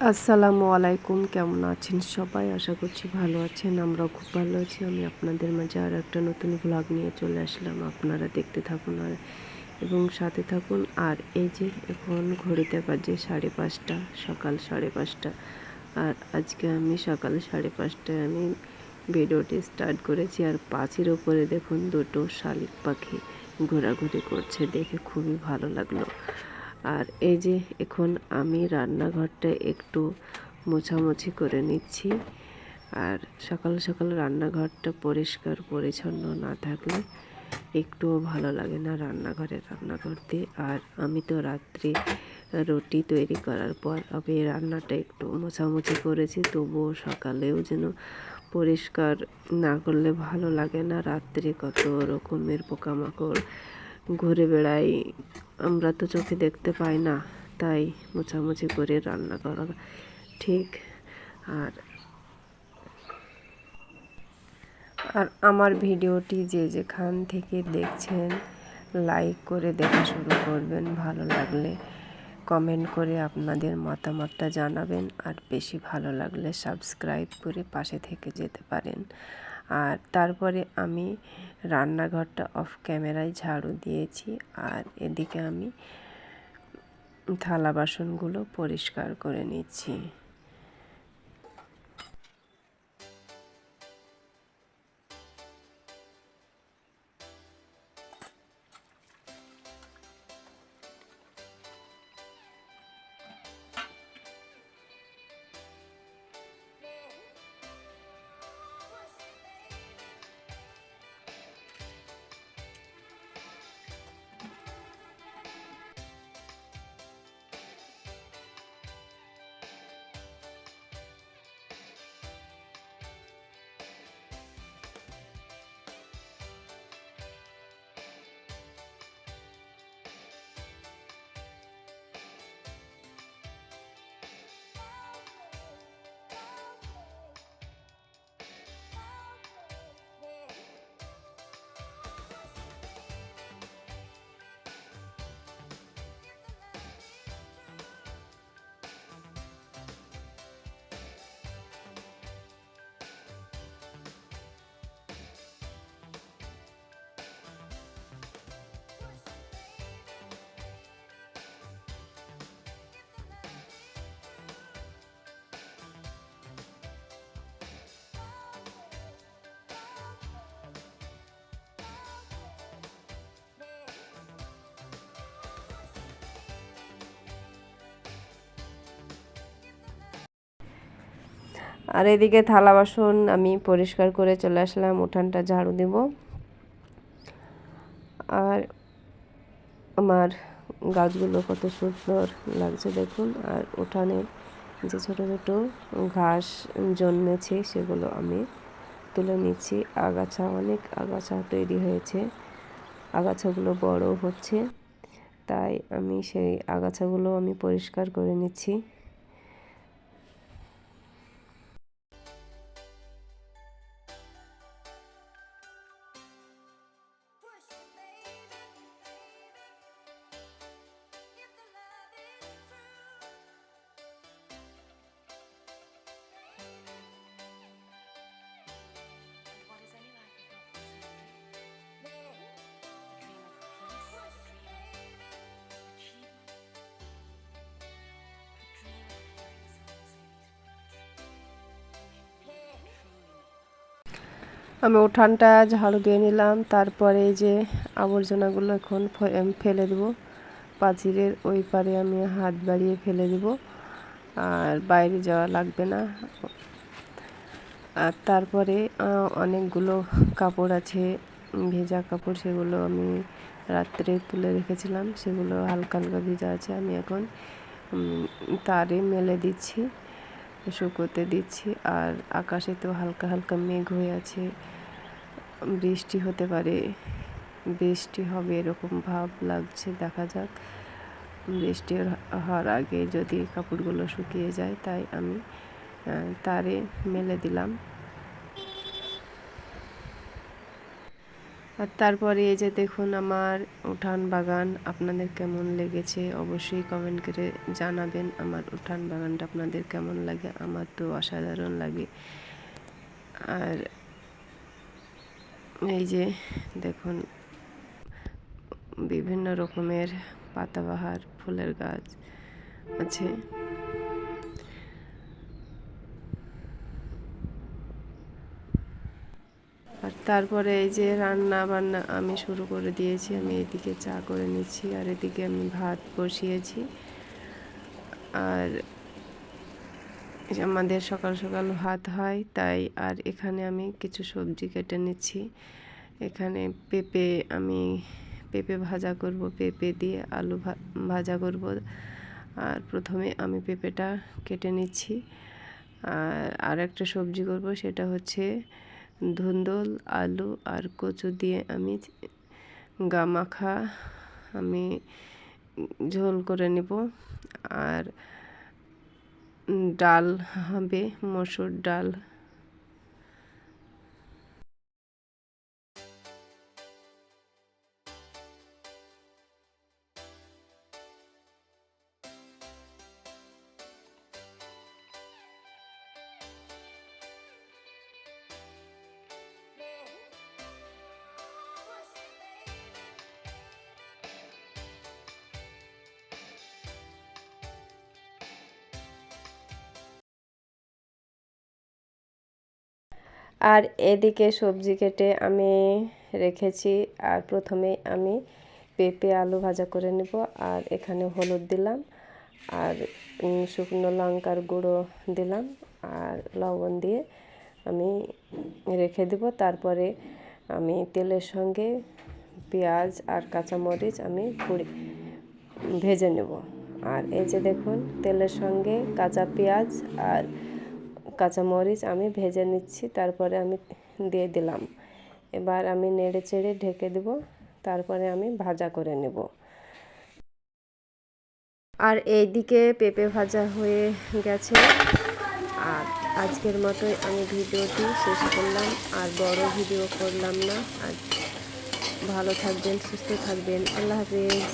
আসসালামু আলাইকুম, কেমন আছেন সবাই? আশা করছি ভালো আছেন, আমরাও খুব ভালো আছি। আমি আপনাদের মাঝে আর একটা নতুন ভ্লগ নিয়ে চলে আসলাম, আপনারা দেখতে থাকুন আর, এবং সাথে থাকুন। আর এই যে এখন ঘড়িতে বাজে সাড়ে পাঁচটা, সকাল সাড়ে পাঁচটা। আর আজকে আমি সকাল সাড়ে পাঁচটায় আমি ভিডিওটি স্টার্ট করেছি। আর পাঁচের ওপরে দেখুন দুটো শালিক পাখি ঘোরাঘুরি করছে, দেখে খুবই ভালো লাগল। আর এই যে এখন আমি রান্নাঘরটা একটু মোছামুছি করে নিচ্ছি। আর সকাল সকাল রান্নাঘরটা পরিষ্কার, পরিচ্ছন্ন না থাকলে একটুও ভালো লাগে না রান্নাঘরে রান্না করতে। আর আমি তো রাত্রে রুটি তৈরি করার পর আমি রান্নাটা একটু মোছামুছি করেছি, তবুও সকালেও যেন পরিষ্কার না করলে ভালো লাগে না। রাত্রে কত রকমের পোকামাকড় ঘুরে বেড়াই আমরা তো চোখে দেখতে পাই না, তাই মোছামুছি করে রান্না করা ঠিক। আর আর আমার ভিডিওটি যে যেখান থেকে দেখছেন, লাইক করে দেখা শুরু করবেন। ভালো লাগলে কমেন্ট করে আপনাদের মতামতটা জানাবেন। আর বেশি ভালো লাগলে সাবস্ক্রাইব করে পাশে থেকে যেতে পারেন। আর তারপরে আমি রান্নাঘরটা অফ ক্যামেরায় ঝাড়ু দিয়েছি আর এদিকে আমি থালা বাসনগুলো পরিষ্কার করে নিচ্ছি। আর এদিকে থালা বাসন আমি পরিষ্কার করে চলে আসলাম, উঠানটা ঝাড়ু দেব। আর আমার গাছগুলো কত সুন্দর লাগছে দেখুন। আর উঠানে যে ছোট ছোট ঘাস জন্মেছে সেগুলো আমি তুলে নিচ্ছি। আগাছা, অনেক আগাছা তৈরি হয়েছে। আগাছাগুলো বড় হচ্ছে, তাই আমি সেই আগাছাগুলো আমি পরিষ্কার করে নিচ্ছি। আমি উঠানটা ঝাড়ু দিয়ে নিলাম, তারপরে এই যে আবর্জনাগুলো এখন ফেলে দেব। পাঁচিরের ওই পারে আমি হাত বাড়িয়ে ফেলে দেব। আর বাইরে যাওয়া লাগবে না। আর তারপরে অনেকগুলো কাপড় আছে, ভেজা কাপড় সেগুলো আমি রাত্রে তুলে রেখেছিলাম। সেগুলো হালকা হালকা ভেজা আছে, আমি এখন তারে মেলে দিচ্ছি, শুকোতে দিচ্ছি। আর আকাশে তো হালকা হালকা মেঘ হয়ে আছে। বৃষ্টি হতে পারে, বৃষ্টি হবে এরকম ভাব লাগছে, দেখা যাক। বৃষ্টি হওয়ার আগে যদি কাপড়গুলো শুকিয়ে যায়, তাই আমি তারে মেলে দিলাম। আর তারপরে এই যে দেখুন আমার উঠান বাগান, আপনাদের কেমন লেগেছে? অবশ্যই কমেন্ট করে জানাবেন আমার উঠান বাগানটা আপনাদের কেমন লাগে, আমার তো অসাধারণ লাগে। আর এই যে দেখুন, বিভিন্ন রকমের পাতাবাহার, ফুলের গাছ আছে। আর তারপরে এই যে রান্না বান্না আমি শুরু করে দিয়েছি, আমি এদিকে চা করে নিচ্ছি আর এদিকে আমি ভাত বসিয়েছি। আর আমাদের সকাল সকাল ভাত হয়, তাই আর এখানে আমি কিছু সবজি কেটে নিচ্ছি। এখানে পেঁপে আমি পেঁপে ভাজা করব, পেঁপে দিয়ে আলু ভাজা করব। আর প্রথমে আমি পেঁপেটা কেটে নিচ্ছি। আর আর একটা সবজি করব, সেটা হচ্ছে ধুন্দল, আলু আর কচু দিয়ে আমি গামাখা আমি ঝোল করে নেব। আর ডাল হবে মসুর ডাল আর এদিকে সবজি কেটে আমি রেখেছি। আর প্রথমে আমি পেঁপে আলু ভাজা করে নেব। আর এখানে হলুদ দিলাম। আর শুকনো লঙ্কার গুঁড়ো দিলাম। আর লবণ দিয়ে আমি রেখে দেব। তারপরে আমি তেলের সঙ্গে পেঁয়াজ আর কাঁচামরিচ আমি পুড়ি ভেজে নেব। আর এই যে দেখুন, তেলের সঙ্গে কাঁচা পেঁয়াজ আর কাঁচামরিচ আমি ভেজে নিচ্ছি, তারপরে আমি দিয়ে দিলাম। এবার আমি নেড়ে চেড়ে ঢেকে দেব, তারপরে আমি ভাজা করে নেব। আর এইদিকে পেঁপে ভাজা হয়ে গেছে। আর আজকের মতোই আমি ভিডিওটি শেষ করলাম। আর বড় ভিডিও করলাম না। আর ভালো থাকবেন, সুস্থ থাকবেন। আল্লাহ হাফিজ।